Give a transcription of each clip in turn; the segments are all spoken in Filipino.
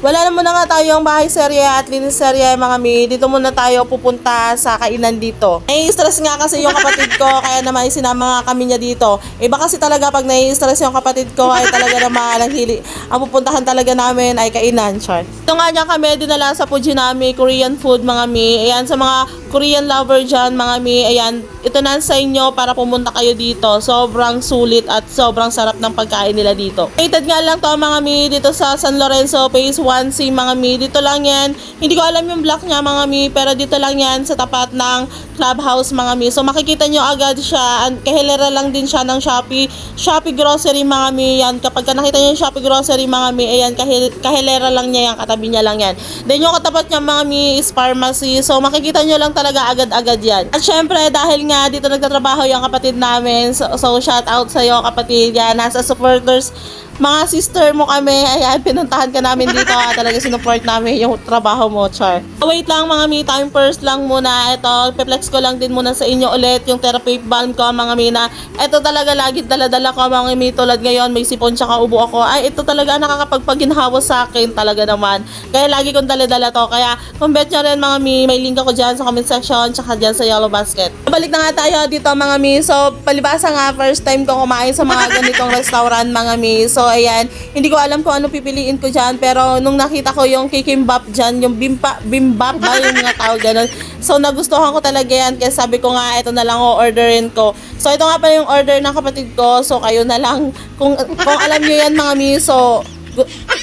Wala na muna nga tayong bahay serye at linis serye mga mi. Dito muna tayo pupunta sa kainan dito. Nai-stress nga kasi yung kapatid ko kaya naman sinama nga kami niya dito. Iba kasi talaga pag nai-stress yung kapatid ko ay talaga naman ang hili. Ang pupuntahan talaga namin ay kainan, char. Ito nga niya kami dinala sa Fujinami Korean food mga mi. Ayan sa mga Korean lover dyan mga mi. Ayan, ito na sa inyo para pumunta kayo dito. Sobrang sulit at sobrang sarap ng pagkain nila dito. Rated nga lang to mga mi dito sa San Lorenzo Phase 1C mga mi. Dito lang yan. Hindi ko alam yung block niya mga mi pero dito lang yan sa tapat ng clubhouse mga mi. So makikita nyo agad siya. Kahilera lang din siya ng Shopee. Shopee Grocery mga mi. Yan. Kapag ka nakita nyo yung Shopee Grocery mga mi, ayan, kahil, kahilera lang niya yan. Katabi niya lang yan. Then yung katapat niya mga mi is pharmacy. So makikita nyo lang talaga agad-agad yan. At syempre dahil nga dito nagtatrabaho yung kapatid namin. So, so shout out sa'yo kapatid. Yan, nasa supporters mga sister mo kami, ayan, pinuntahan ka namin dito at talaga sinupport namin yung trabaho mo, Char. Wait lang mga me time first lang muna. Ito, peplex ko lang din muna sa inyo ulit yung therapy balm ko, mga mi na ito talaga lagi dala-dala ko mga mi tulad ngayon, may sipon tsaka ubo ako. Ay, ito talaga nakakapagpaginhawa sa akin talaga naman. Kaya lagi kong dala-dala to. Kaya kung bet nyo rin mga mi, may link ako dyan sa comment section tsaka dyan sa yellow basket. Balik na nga tayo dito mga mi. So, palibasa nga, first time ko kumain sa mga ganitong restaurant mga mi. So, ayan, hindi ko alam kung ano pipiliin ko dyan. Pero nung nakita ko yung kikimbap dyan, yung bimpa, bimbap ba yung mga tawag ganun. So, nagustuhan ko talaga yan. Kaya sabi ko nga, ito na lang o orderin ko. So, ito nga pa yung order ng kapatid ko. So, kayo na lang. Kung, kung alam nyo yan mga mi, so,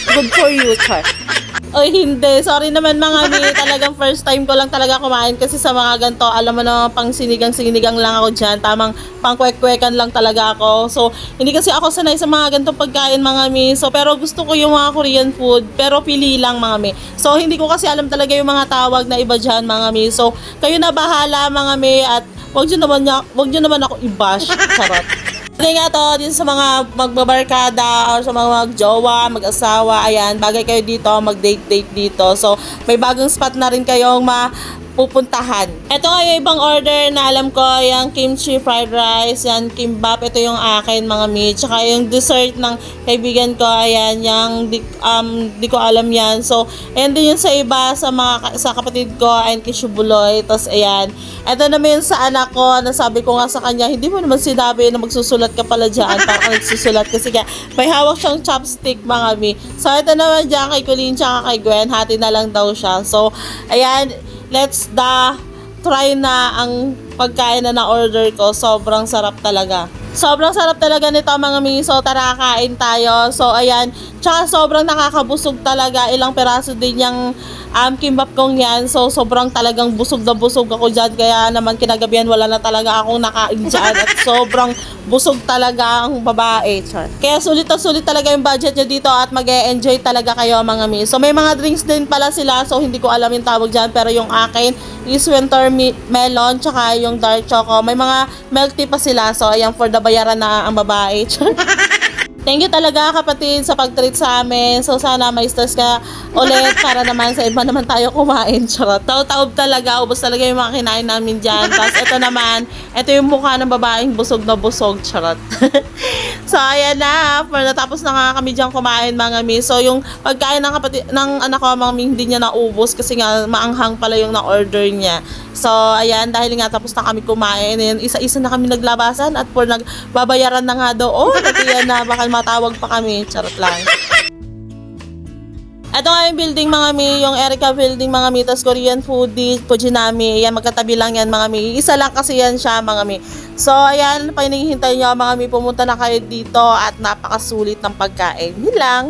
good, for you, Char. Oy, hindi. Sorry naman mga mi. Talagang first time ko lang talaga kumain kasi sa mga ganito, alam mo na pang sinigang-sinigang lang ako dyan. Tamang pangkwek-kwekan lang talaga ako. So, hindi kasi ako sanay sa mga ganitong pagkain mga mi. So, pero gusto ko yung mga Korean food. Pero pili lang mga mi. So, hindi ko kasi alam talaga yung mga tawag na iba dyan mga mi. So, kayo na bahala mga mi at wag nyo naman, wag nyo naman ako i-bash. Charot. Bagay nga to din sa mga magbabarkada or sa mga magjowa, mag-asawa, ayan, bagay kayo dito, mag-date-date dito. So, may bagong spot na rin kayong mapupuntahan. Ito nga yung ibang order na alam ko, yung kimchi fried rice, yan kimbap, ito yung akin mga mi. Tsaka yung dessert ng kaibigan ko, ayan, yung di, um, di ko alam yan. So, ayan din yun sa iba, sa mga sa kapatid ko, ayan kay Shubuloy. Tapos, ayan, ito naman yung sa anak ko, na sabi ko nga sa kanya, hindi mo naman sinabi na magsusulat ka pala dyan, para nagsusulat. Kasi kaya, may hawak siyang chopstick mga mi. So, ito naman dyan kay Colleen tsaka kay Gwen, hati na lang daw siya. So, ayan, let's da try na ang pagkain na na-order ko. Sobrang sarap talaga. Sobrang sarap talaga nito mga mi. So, tara kain tayo. So, ayan. Tsaka sobrang nakakabusog talaga. Ilang peraso din yung um, kimbap kong yan. So, sobrang talagang busog na busog ako dyan. Kaya naman kinagabihan wala na talaga akong nakain dyan. At sobrang busog talaga ang babae. Char. Kaya sulit na sulit talaga yung budget nyo dito at mag enjoy talaga kayo mga mi. So, may mga drinks din pala sila. So, hindi ko alam yung tawag dyan. Pero yung akin is winter melon tsaka yung dark choco. May mga milk tea pa sila. So, ayan for the bayaran na ang babae. Thank you talaga kapatid sa pag-treat sa amin. So sana may stress ka ulit para naman sa iba naman tayo kumain. Charot. Taob-taob talaga. Ubus talaga yung mga kinain namin dyan. Tapos ito naman, ito yung mukha ng babaeng busog na busog. Charot. so ayan na. For natapos na nga kami dyan kumain mga mi. So yung pagkain ng kapatid, ng anak ko mga mi, hindi niya naubos kasi nga maanghang pala yung na-order niya. So, ayan, dahil nga tapos na kami kumain, isa-isa na kami naglabasan at for nagbabayaran na nga doon. At yan na, baka matawag pa kami. Charot lang. Ito nga yung building mga mi, yung Erica building mga mi, tas Korean foodie, Fujinami, yan, magkatabi lang yan mga mi. Isa lang kasi yan siya mga mi. So, ayan, pa hinihintay nyo mga mi, pumunta na kayo dito at napakasulit ng pagkain. Yun lang.